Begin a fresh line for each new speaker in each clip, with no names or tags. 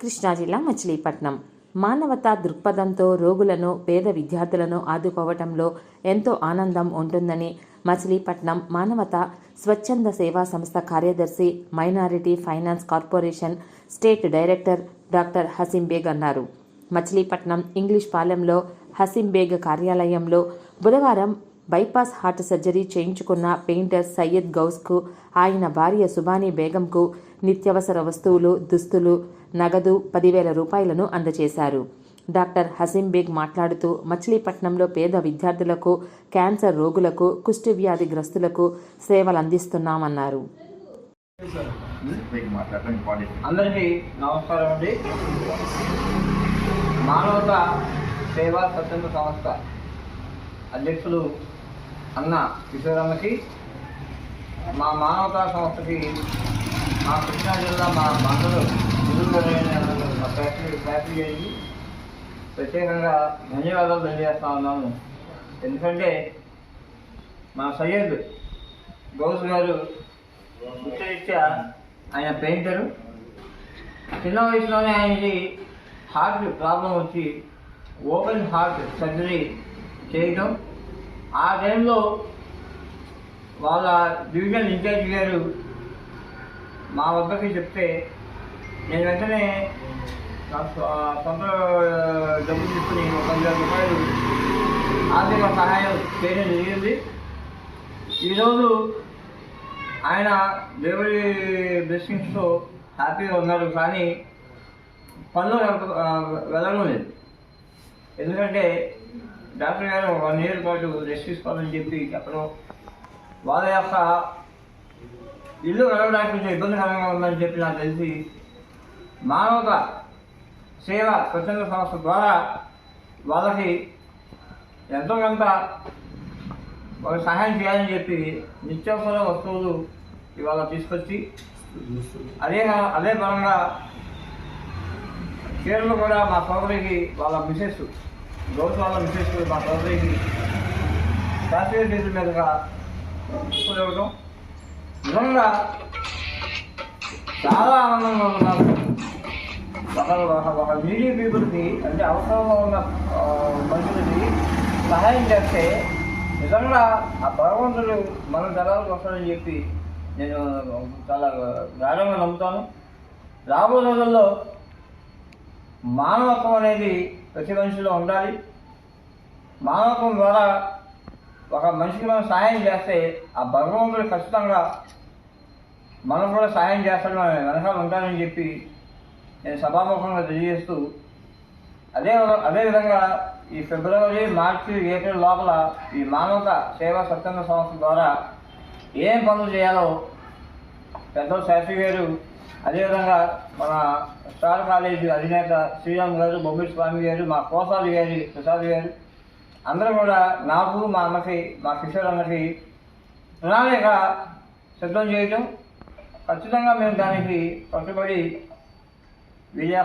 కృష్ణా జిల్లా మచిలీపట్నం. మానవతా దృక్పథంతో రోగులను పేద విద్యార్థులను ఆదుకోవటంలో ఎంతో ఆనందం ఉంటుందని మచిలీపట్నం మానవత స్వచ్ఛంద సేవా సంస్థ కార్యదర్శి minority finance corporation state director doctor Hashim Baig అన్నారు. మచిలీపట్నం ఇంగ్లీష్ పాలెంలో హసీం బేగ్ కార్యాలయంలో బుధవారం బైపాస్ హార్ట్ సర్జరీ చేయించుకున్న పెయింటర్ సయ్యద్ గౌస్కు ఆయన భార్య సుబానీ బేగంకు నిత్యవసర వస్తువులు దుస్తులు నగదు పదివేల రూపాయలను అందజేశారు. డాక్టర్ హసీం బేగ్ మాట్లాడుతూ మచిలీపట్నంలో పేద విద్యార్థులకు క్యాన్సర్ రోగులకు కుష్టి వ్యాధిగ్రస్తులకు సేవలు అందిస్తున్నామన్నారు
అందరికీ నమస్కారం అండి. మానవత సేవా స్వచ్ఛంద సంస్థ అధ్యక్షులు అన్న కిషోరమ్మకి మా మానవతా సంస్థకి మా కృష్ణా జిల్లా మా బంధువులు మా ఫ్యాక్టరీ ఫ్యాక్టరీ చేసి ప్రత్యేకంగా ధన్యవాదాలు తెలియజేస్తా ఉన్నాము. ఎందుకంటే మా సయ్యద్ గౌస్ గారు ముఖ్యరీత్యా ఆయన పెయింటరు. చిన్న వయసులోనే ఆయనకి హార్ట్ ప్రాబ్లం వచ్చి ఓపెన్ హార్ట్ సర్జరీ చేయటం. ఆ టైంలో వాళ్ళ డివిజన్ ఇన్ఛార్జ్ గారు మా వద్దకి చెప్తే నేను వెంటనే నా సొంత డబ్బు తీసుకుని ఒక వంద రూపాయలు ఆర్థిక సహాయం చేయడం జరిగింది. ఈరోజు ఆయన దేవుడి బ్లెస్సింగ్స్తో హ్యాపీగా ఉన్నారు కానీ పనులు వెళ్ళడం లేదు. ఎందుకంటే డాక్టర్ గారు వన్ ఇయర్ పాటు రెస్ట్ తీసుకోవాలని చెప్పి చెప్పడం వాళ్ళ యొక్క ఇల్లు వెళ్ళడానికి కొంచెం ఇబ్బందికరంగా ఉందని చెప్పి నాకు తెలిసి మానవత సేవ స్వచ్ఛంద సంస్థ ద్వారా వాళ్ళకి ఎంతో కొంత వాళ్ళకి సహాయం చేయాలని చెప్పి నిత్యావసర వస్తువులు ఇవాళ తీసుకొచ్చి అదే అదే పరంగా చీరలు కూడా మా సోదరికి వాళ్ళ మిసెస్ గౌత్ వాళ్ళ మిసెస్ మా సోదరికి శాస్త్రీయ డీజిల్ మీదుగా తీసుకురావడం నిజంగా చాలా ఆనందంగా ఉన్నారు. ఒక ఒక- పీపుల్కి అంటే అవసరంలో ఉన్న మనుషులకి సహాయం చేస్తే నిజంగా ఆ భగవంతుడు మన తరాలకు వస్తాడని చెప్పి నేను చాలా గాఢంగా నమ్ముతాను. రాబోయే రోజుల్లో మానవత్వం అనేది ప్రతి మనిషిలో ఉండాలి. మానవత్వం ద్వారా ఒక మనిషికి మనం సహాయం చేస్తే ఆ భగవంతుడు ఖచ్చితంగా మనం కూడా సహాయం చేస్తాడు అనే వెనకాల ఉంటానని చెప్పి నేను సభాముఖంగా తెలియజేస్తూ అదే అదేవిధంగా ఈ ఫిబ్రవరి మార్చి ఏప్రిల్ లోపల ఈ మానవత సేవా స్వచ్ఛంద సంస్థ ద్వారా ఏం పనులు చేయాలో పెద్ద శాస్త్రి గారు అదేవిధంగా మన స్టార్ కాలేజీ అధినేత శ్రీరామ్ గారు బొమ్మిడి స్వామి గారు మా కోసాది గారి ప్రసాద్ గారు అందరూ కూడా నాకు మా అమ్మకి మా కిషోర్ అన్నకి ప్రణాళిక సిద్ధం చేయటం ఖచ్చితంగా మేము దానికి కట్టుబడి వీళ్ళ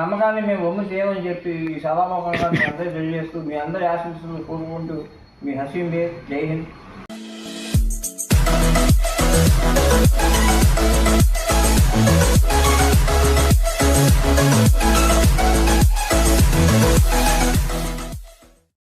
నమ్మకాన్ని మేము బొమ్మ చేయమని చెప్పి ఈ సభాముఖంగా మీ అందరూ తెలియజేస్తూ మీ అందరి ఆశీస్సులు కోరుకుంటూ మీ హసీం బే జై హింద్.